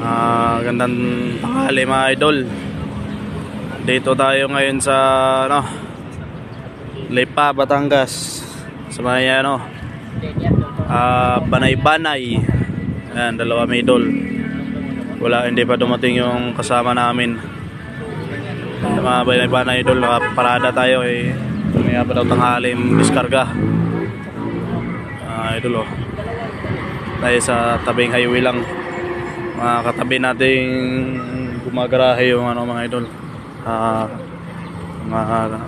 Ah, gandang tanghali mga idol. Dito tayo ngayon sa ano Lipa, Batangas. Sa may ano ah Banay-Banay. Ayan, dalawa may idol. Wala, hindi pa dumating yung kasama namin. Yung mga Banay-Banay idol, nakaparada tayo eh. May pa daw tanghaling diskarga. Ah, idol oh. Tayo sa tabing highway lang mga katabi nating gumagarahe yung ano mga idol. Ah mga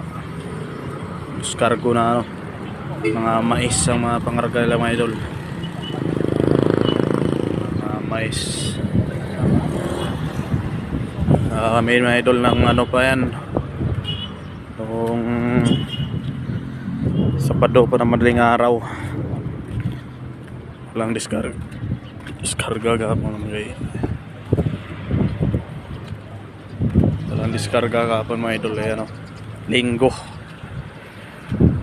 discargo na ano mga mais ang mga pangarga nila mga idol. Mga mais. Ah may mga idol ng ano pa yan. Yung Sabado pa na madaling araw. Walang discargo diskarga gapon mga walang diskarga gapon mga idol eh, ano? Linggo.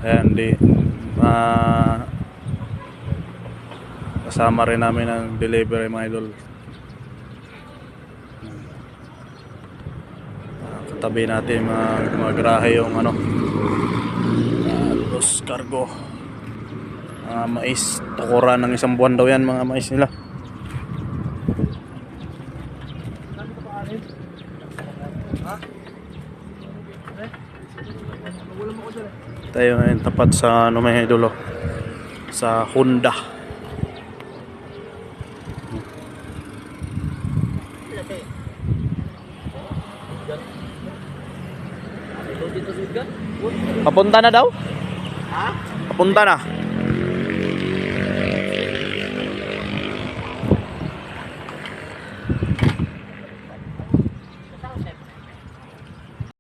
Ayan di ma kasama rin namin ang delivery mga idol. Ah, katabi natin mga mga grahe yung ano ah, los cargo. Mga mais tukuran ng isang buwan daw yan mga mais nila tayo ngayon tapat sa ano may idolo sa Honda papunta na daw? Ha? papunta na